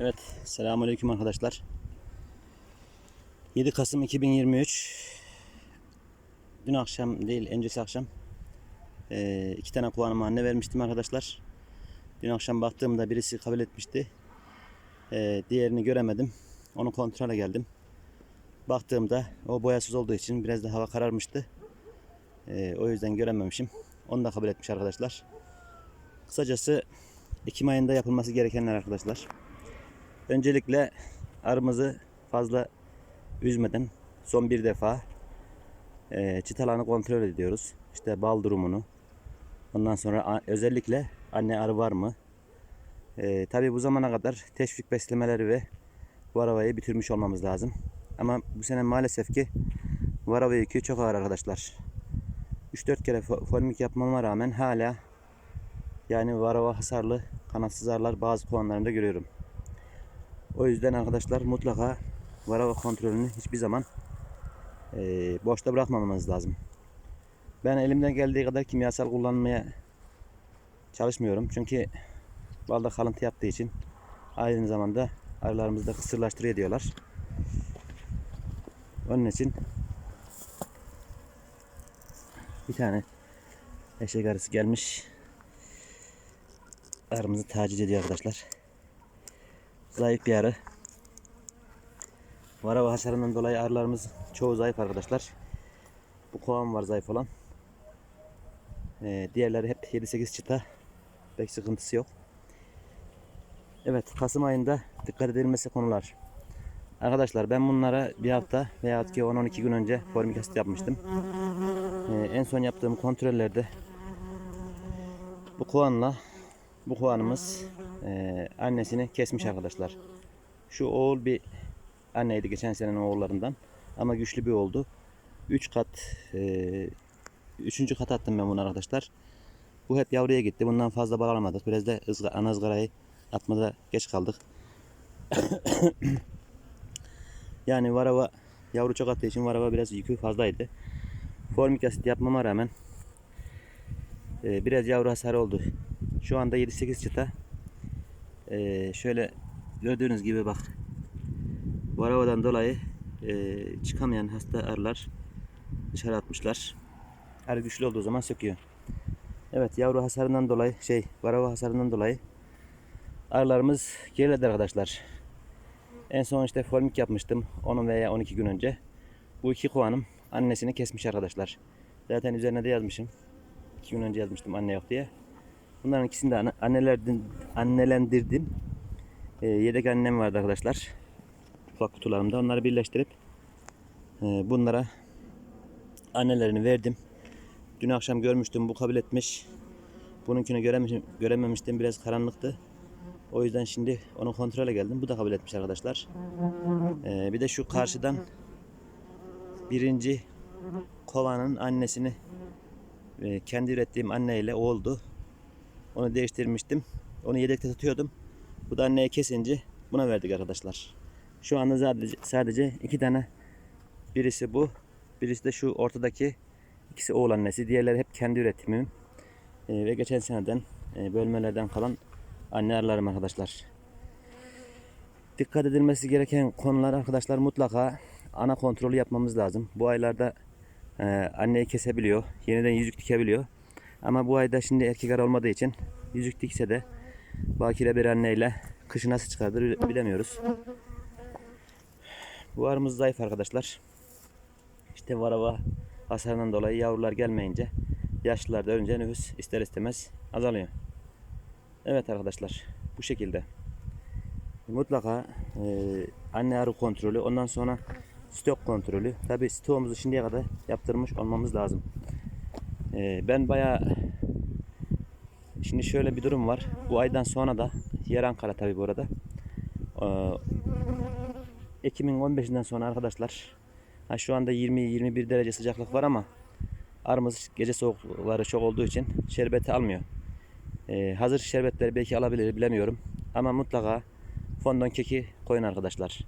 Evet, selamünaleyküm arkadaşlar. 7 Kasım 2023. Dün akşam değil, öncesi akşam eee, iki tane kovanımı anne vermiştim arkadaşlar. Dün akşam baktığımda birisi kabul etmişti. Eee, diğerini göremedim. Onu kontrole geldim. Baktığımda o boyasız olduğu için biraz da hava kararmıştı. Eee, o yüzden görememişim. Onu da kabul etmiş arkadaşlar. Kısacası Ekim ayında yapılması gerekenler arkadaşlar. Öncelikle arımızı fazla üzmeden son bir defa e, çıtalarını kontrol ediyoruz. İşte bal durumunu. Ondan sonra özellikle anne arı var mı? E, tabii bu zamana kadar teşvik beslemeleri ve varavayı bitirmiş olmamız lazım. Ama bu sene maalesef ki varava yükü çok ağır arkadaşlar. 3-4 kere fo- formik yapmama rağmen hala yani varava hasarlı kanatsız arılar bazı kovanlarında görüyorum. O yüzden arkadaşlar mutlaka varava kontrolünü hiçbir zaman eee, boşta bırakmamamız lazım. Ben elimden geldiği kadar kimyasal kullanmaya çalışmıyorum. Çünkü balda kalıntı yaptığı için aynı zamanda arılarımızı da kısırlaştırıyor diyorlar. Onun için bir tane eşek arısı gelmiş. Arımızı taciz ediyor arkadaşlar. Zayıf bir arı. Varava hasarından dolayı arılarımız çoğu zayıf arkadaşlar. Bu kovan var zayıf olan. Ee, diğerleri hep 7-8 çıta. Pek sıkıntısı yok. Evet Kasım ayında dikkat edilmesi konular. Arkadaşlar ben bunlara bir hafta veya ki 10-12 gün önce formik yapmıştım. Ee, en son yaptığım kontrollerde bu kovanla bu kovanımız eee, annesini kesmiş arkadaşlar. Şu oğul bir anneydi geçen senenin oğullarından. Ama güçlü bir oldu. 3 kat, eee 3. kat attım ben bunu arkadaşlar. Bu hep yavruya gitti. Bundan fazla bal alamadık. Biraz da ızga, ana ızgarayı atmada geç kaldık. yani varava yavru çok attığı için varava biraz yükü fazlaydı. Formik asit yapmama rağmen eee, biraz yavru hasarı oldu. Şu anda 7-8 çıta. Ee, şöyle gördüğünüz gibi bak. Varavadan dolayı e, çıkamayan hasta arılar dışarı atmışlar. Arı güçlü olduğu zaman söküyor. Evet yavru hasarından dolayı şey varava hasarından dolayı arılarımız geriledi arkadaşlar. En son işte formik yapmıştım 10 veya 12 gün önce. Bu iki kovanım annesini kesmiş arkadaşlar. Zaten üzerine de yazmışım. 2 gün önce yazmıştım anne yok diye. Bunların ikisini de anne- annelerden, annelendirdim. Ee, yedek annem vardı arkadaşlar. Ufak kutularımda. Onları birleştirip e, bunlara annelerini verdim. Dün akşam görmüştüm. Bu kabul etmiş. Bununkini görememiştim. Biraz karanlıktı. O yüzden şimdi onu kontrole geldim. Bu da kabul etmiş arkadaşlar. Ee, bir de şu karşıdan birinci kovanın annesini e, kendi ürettiğim anneyle oldu. Onu değiştirmiştim. Onu yedekte tutuyordum. Bu da anneye kesince buna verdik arkadaşlar. Şu anda sadece, sadece iki tane birisi bu. Birisi de şu ortadaki ikisi oğul annesi. Diğerleri hep kendi üretimim. Ee, ve geçen seneden e, bölmelerden kalan anne arılarım arkadaşlar. Dikkat edilmesi gereken konular arkadaşlar mutlaka ana kontrolü yapmamız lazım. Bu aylarda e, anneyi kesebiliyor. Yeniden yüzük dikebiliyor. Ama bu ayda şimdi erkek arı olmadığı için yüzük dikse de bakire bir anneyle kışı nasıl çıkardır bilemiyoruz. Bu arımız zayıf arkadaşlar. İşte varava hasarından dolayı yavrular gelmeyince yaşlılar da önce nüfus ister istemez azalıyor. Evet arkadaşlar bu şekilde. Mutlaka e, anne arı kontrolü ondan sonra stok kontrolü. Tabi stoğumuzu şimdiye kadar yaptırmış olmamız lazım. E, ben bayağı Şimdi şöyle bir durum var. Bu aydan sonra da yer Ankara tabii bu arada. Ee, Ekim'in 15'inden sonra arkadaşlar ha şu anda 20-21 derece sıcaklık var ama arımız gece soğukları çok olduğu için şerbeti almıyor. Ee, hazır şerbetleri belki alabilir bilemiyorum. Ama mutlaka fondon keki koyun arkadaşlar.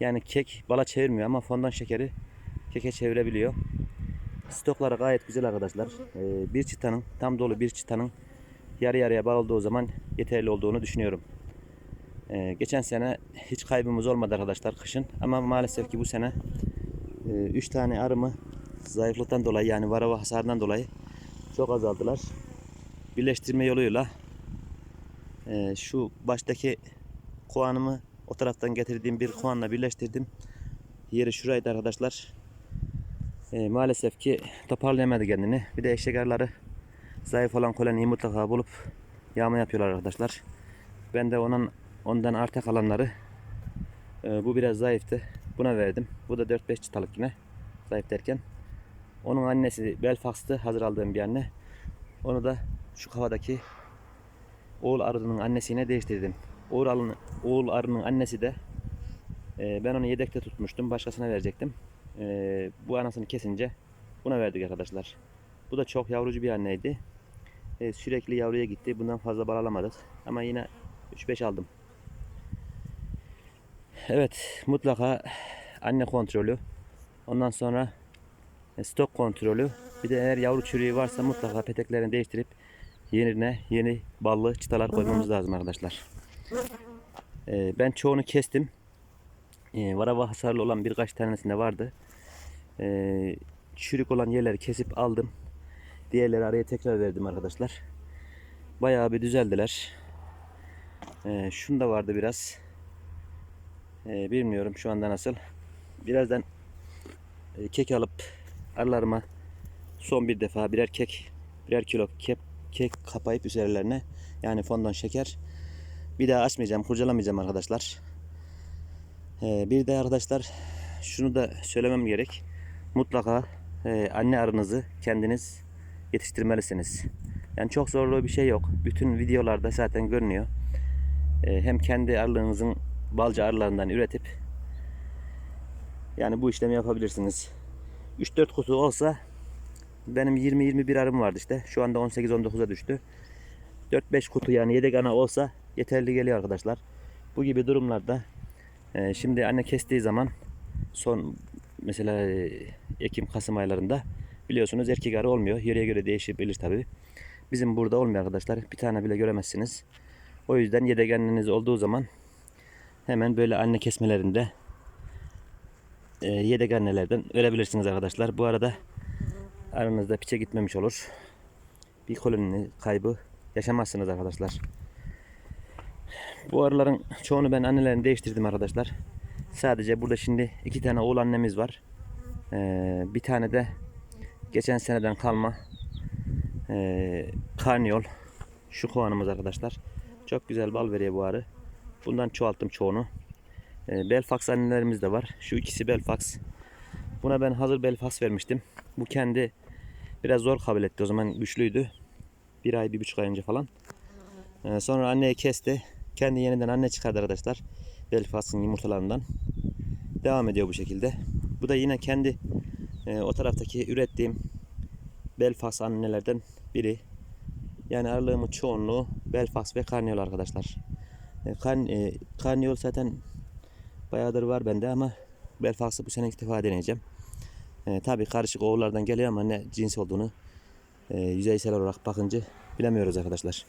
Yani kek bala çevirmiyor ama fondon şekeri keke çevirebiliyor. Stokları gayet güzel arkadaşlar. Ee, bir çıtanın tam dolu bir çıtanın yarı yarıya bağladığı zaman yeterli olduğunu düşünüyorum. Ee, geçen sene hiç kaybımız olmadı arkadaşlar kışın. Ama maalesef ki bu sene 3 tane arımı zayıflıktan dolayı yani varava hasarından dolayı çok azaldılar. Birleştirme yoluyla e, şu baştaki kovanımı o taraftan getirdiğim bir kovanla birleştirdim. Yeri şuraydı arkadaşlar. E, maalesef ki toparlayamadı kendini. Bir de eşek zayıf olan koloniyi mutlaka bulup yağma yapıyorlar arkadaşlar. Ben de onun ondan arta kalanları e, bu biraz zayıftı. Buna verdim. Bu da 4-5 çıtalık yine. Zayıf derken. Onun annesi Belfax'tı. Hazır aldığım bir anne. Onu da şu kafadaki oğul arının annesine değiştirdim. Oğul, arının, oğul arının annesi de e, ben onu yedekte tutmuştum. Başkasına verecektim. E, bu anasını kesince buna verdik arkadaşlar. Bu da çok yavrucu bir anneydi. E, sürekli yavruya gitti. Bundan fazla bal alamadık. Ama yine 3-5 aldım. Evet mutlaka anne kontrolü. Ondan sonra e, stok kontrolü. Bir de eğer yavru çürüğü varsa mutlaka peteklerini değiştirip yerine yeni ballı çıtalar koymamız lazım arkadaşlar. E, ben çoğunu kestim. E, varava hasarlı olan birkaç tanesinde vardı. E, çürük olan yerleri kesip aldım. Diğerleri araya tekrar verdim arkadaşlar. Bayağı bir düzeldiler. E, şunda vardı biraz. E, bilmiyorum şu anda nasıl. Birazdan e, kek alıp arılarıma son bir defa birer kek, birer kilo kek, kek kapayıp üzerlerine yani fondon şeker. Bir daha açmayacağım, kurcalamayacağım arkadaşlar. E, bir de arkadaşlar şunu da söylemem gerek. Mutlaka e, anne arınızı kendiniz yetiştirmelisiniz. Yani çok zorlu bir şey yok. Bütün videolarda zaten görünüyor. E, hem kendi arılığınızın balca arılarından üretip yani bu işlemi yapabilirsiniz. 3-4 kutu olsa benim 20-21 arım vardı işte. Şu anda 18-19'a düştü. 4-5 kutu yani yedek ana olsa yeterli geliyor arkadaşlar. Bu gibi durumlarda e, şimdi anne kestiği zaman son mesela e, Ekim Kasım aylarında biliyorsunuz erkek arı olmuyor. Yere göre değişebilir tabi. Bizim burada olmuyor arkadaşlar. Bir tane bile göremezsiniz. O yüzden yedek anneniz olduğu zaman hemen böyle anne kesmelerinde e, yedek annelerden verebilirsiniz arkadaşlar. Bu arada aranızda piçe gitmemiş olur. Bir koloni kaybı yaşamazsınız arkadaşlar. Bu arıların çoğunu ben annelerini değiştirdim arkadaşlar. Sadece burada şimdi iki tane oğul annemiz var. Ee, bir tane de geçen seneden kalma ee, karniyol. Şu kovanımız arkadaşlar. Çok güzel bal veriyor bu arı. Bundan çoğalttım çoğunu. Ee, Belfax annelerimiz de var. Şu ikisi Belfax. Buna ben hazır Belfax vermiştim. Bu kendi biraz zor kabul etti. O zaman güçlüydü. Bir ay, bir buçuk ay önce falan. Sonra anneye kesti. Kendi yeniden anne çıkardı arkadaşlar. Belfax'ın yumurtalarından. Devam ediyor bu şekilde. Bu da yine kendi e, o taraftaki ürettiğim Belfax annelerden biri. Yani aralığımın çoğunluğu Belfax ve Karniyol arkadaşlar. E, kan, e, Karniyol zaten bayağıdır var bende ama Belfax'ı bu sene defa deneyeceğim. E, Tabi karışık oğullardan geliyor ama ne cins olduğunu e, yüzeysel olarak bakınca bilemiyoruz arkadaşlar.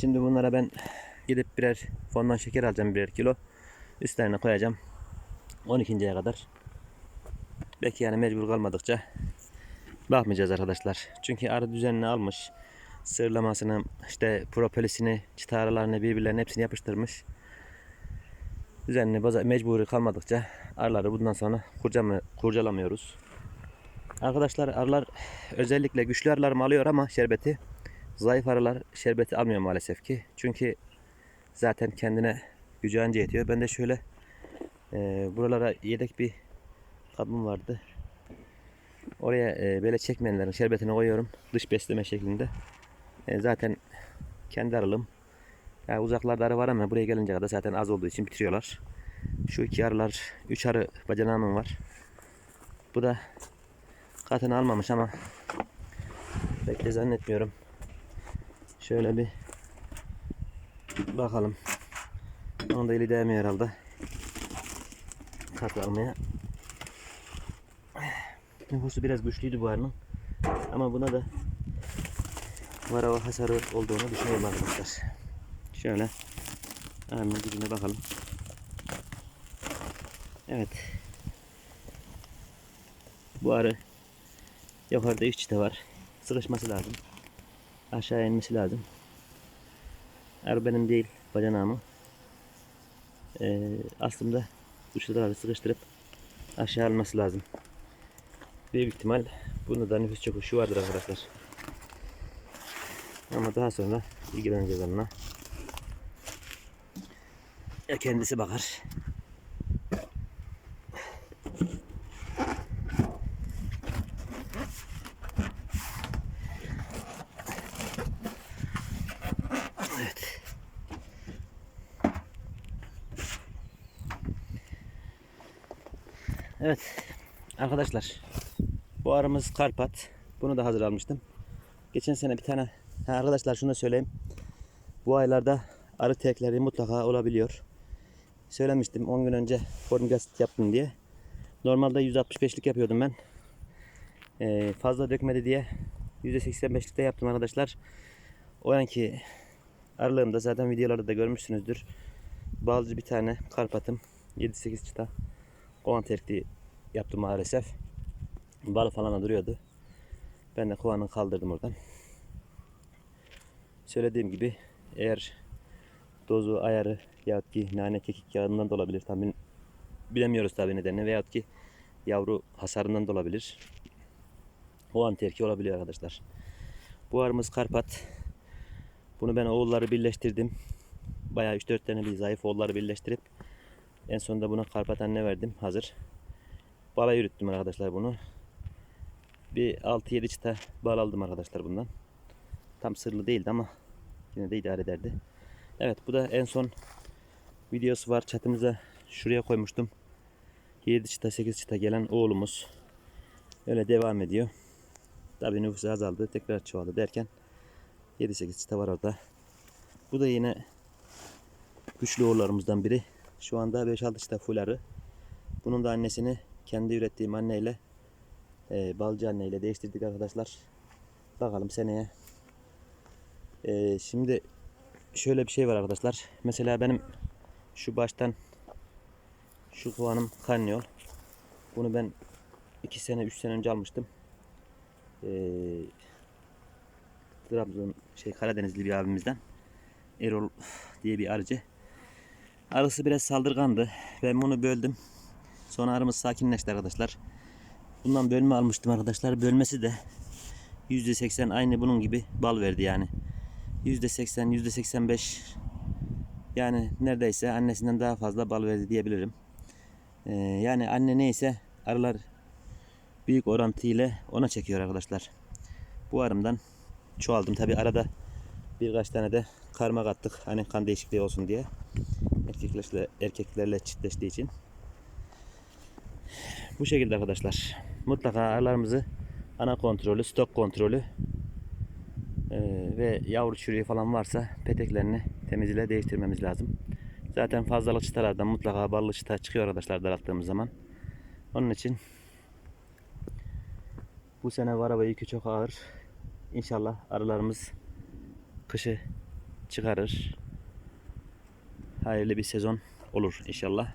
Şimdi bunlara ben gidip birer fondan şeker alacağım birer kilo. Üstlerine koyacağım. 12.ye kadar. Belki yani mecbur kalmadıkça bakmayacağız arkadaşlar. Çünkü arı düzenini almış. Sırlamasını, işte propolisini, çıta aralarını birbirlerine hepsini yapıştırmış. Düzenli baza, mecburi kalmadıkça arıları bundan sonra kurcama, kurcalamıyoruz. Arkadaşlar arılar özellikle güçlü arılarım alıyor ama şerbeti zayıf arılar şerbeti almıyor maalesef ki. Çünkü zaten kendine gücü anca yetiyor. Ben de şöyle e, buralara yedek bir kabım vardı. Oraya e, böyle çekmeyenlerin şerbetini koyuyorum. Dış besleme şeklinde. E, zaten kendi arılım. Yani uzaklarda arı var ama buraya gelince kadar zaten az olduğu için bitiriyorlar. Şu iki arılar, üç arı bacanağımın var. Bu da katını almamış ama pek de zannetmiyorum. Şöyle bir bakalım. Onu da eli değmiyor herhalde. Kat almaya. Nüfusu biraz güçlüydü bu arının. Ama buna da varava hasarı olduğunu düşünüyorum arkadaşlar. Şöyle Hemen dibine bakalım. Evet. Bu arı yukarıda 3 çıta var. Sıkışması lazım. Aşağı inmesi lazım. Arı benim değil, bacanağımı. Ee, aslında uçları sıkıştırıp aşağı alması lazım. Büyük ihtimal bunda da nüfus çöküşü vardır arkadaşlar. Ama daha sonra ilgileneceğiz onunla. Ya kendisi bakar. Evet. Evet. Arkadaşlar. Bu arımız karpat. Bunu da hazır almıştım. Geçen sene bir tane ha arkadaşlar şunu söyleyeyim. Bu aylarda arı tekleri mutlaka olabiliyor. Söylemiştim 10 gün önce formik asit yaptım diye. Normalde 165'lik yapıyordum ben. Ee, fazla dökmedi diye %85'likte yaptım arkadaşlar. O anki aralığımda zaten videolarda da görmüşsünüzdür. Balcı bir tane karpatım 7-8 çıta kovan terkli yaptım maalesef. Bal falan da duruyordu. Ben de kovanı kaldırdım oradan. Söylediğim gibi eğer dozu, ayarı yahut ki nane kekik yağından da olabilir. Tam bilemiyoruz tabi nedenini veyahut ki yavru hasarından da olabilir. O an terki olabiliyor arkadaşlar. Bu arımız karpat. Bunu ben oğulları birleştirdim. Bayağı 3-4 tane bir zayıf oğulları birleştirip en sonunda buna karpat anne verdim. Hazır. Bala yürüttüm arkadaşlar bunu. Bir 6-7 çıta bal aldım arkadaşlar bundan. Tam sırlı değildi ama yine de idare ederdi. Evet bu da en son videosu var. Çatımıza şuraya koymuştum. 7 çıta 8 çıta gelen oğlumuz. Öyle devam ediyor. Tabii nüfusu azaldı. Tekrar çoğaldı derken 7-8 çıta var orada. Bu da yine güçlü oğullarımızdan biri. Şu anda 5-6 çıta full arı. Bunun da annesini kendi ürettiğim anneyle e, balcı anneyle değiştirdik arkadaşlar. Bakalım seneye. E, şimdi şöyle bir şey var arkadaşlar. Mesela benim şu baştan şu kovanım kanyol. Bunu ben 2 sene 3 sene önce almıştım. E, Trabzon şey Karadenizli bir abimizden. Erol diye bir arıcı. Arısı biraz saldırgandı. Ben bunu böldüm. Sonra arımız sakinleşti arkadaşlar. Bundan bölme almıştım arkadaşlar. Bölmesi de %80 aynı bunun gibi bal verdi yani. %80, %85 yani neredeyse annesinden daha fazla bal verdi diyebilirim. Ee, yani anne neyse arılar büyük orantıyla ona çekiyor arkadaşlar. Bu arımdan çoğaldım. Tabi arada birkaç tane de karma kattık. Hani kan değişikliği olsun diye. Erkeklerle, erkeklerle çiftleştiği için. Bu şekilde arkadaşlar. Mutlaka arılarımızı ana kontrolü, stok kontrolü e, ve yavru çürüğü falan varsa peteklerini temizle değiştirmemiz lazım. Zaten fazlalık çıtalardan mutlaka ballı çıta çıkıyor arkadaşlar daralttığımız zaman. Onun için bu sene var ve yükü çok ağır. İnşallah arılarımız kışı çıkarır. Hayırlı bir sezon olur inşallah.